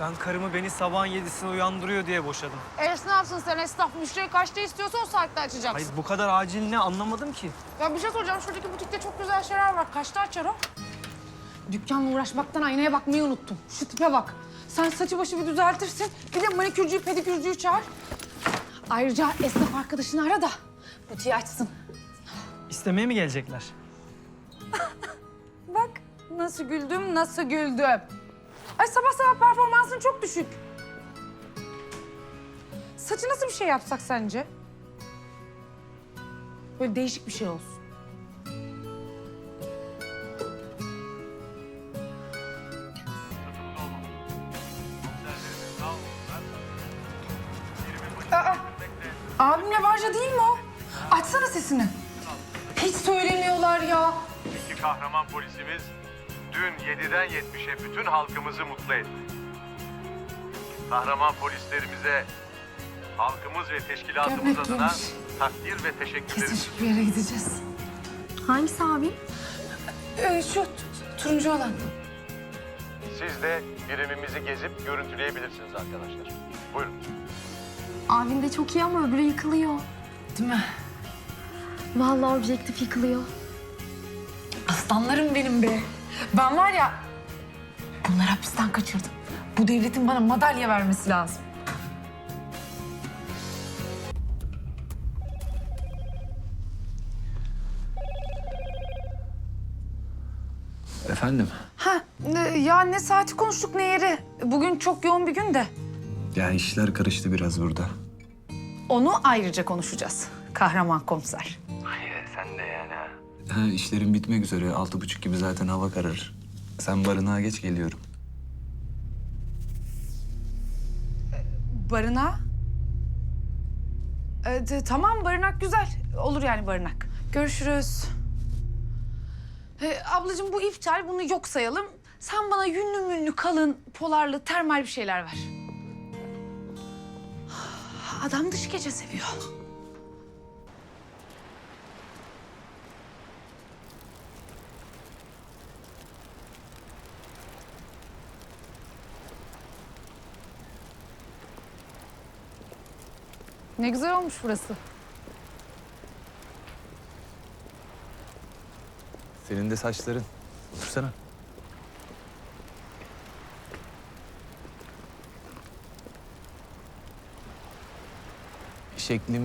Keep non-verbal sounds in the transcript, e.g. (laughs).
Ben karımı beni sabahın yedisine uyandırıyor diye boşadım. Es ne yapsın sen esnaf müşteri kaçta istiyorsa o saatte açacaksın. Hayır bu kadar acil ne anlamadım ki. Ya bir şey soracağım şuradaki butikte çok güzel şeyler var. Kaçta açar o? Dükkanla uğraşmaktan aynaya bakmayı unuttum. Şu tipe bak. Sen saçı başı bir düzeltirsin. Bir de manikürcüyü pedikürcüyü çağır. Ayrıca esnaf arkadaşını ara da butiği açsın. İstemeye mi gelecekler? (laughs) Bak nasıl güldüm, nasıl güldüm. Ay sabah sabah performansın çok düşük. Saçı nasıl bir şey yapsak sence? Böyle değişik bir şey olsun. Aa, abimle Barca değil mi o? Açsana sesini. Hiç söylemiyorlar ya. İki kahraman polisimiz dün 7'den 70'e bütün halkımızı mutlu etti. Kahraman polislerimize halkımız ve teşkilatımız Gömlek adına giymiş. takdir ve teşekkürlerimizi Kesin bir yere gideceğiz. Hangisi abi? Ee, şu t- turuncu olan. Siz de birimimizi gezip görüntüleyebilirsiniz arkadaşlar. Buyurun. Abin de çok iyi ama öbürü yıkılıyor. Değil mi? Vallahi objektif yıkılıyor. Aslanlarım benim be. Ben var ya bunları hapisten kaçırdım. Bu devletin bana madalya vermesi lazım. Efendim? Ha ya ne saati konuştuk ne yeri. Bugün çok yoğun bir gün de. Ya işler karıştı biraz burada. Onu ayrıca konuşacağız. Kahraman komiser. Ha işlerim bitmek üzere. Altı buçuk gibi zaten hava kararır. Sen barınağa geç geliyorum. Barınağa? Ee, de- tamam barınak güzel. Olur yani barınak. Görüşürüz. Ee, ablacığım bu iptal. Bunu yok sayalım. Sen bana yünlü münlü kalın, polarlı, termal bir şeyler ver. Adam dış gece seviyor. Ne güzel olmuş burası. Senin de saçların. Otursana. Şeklim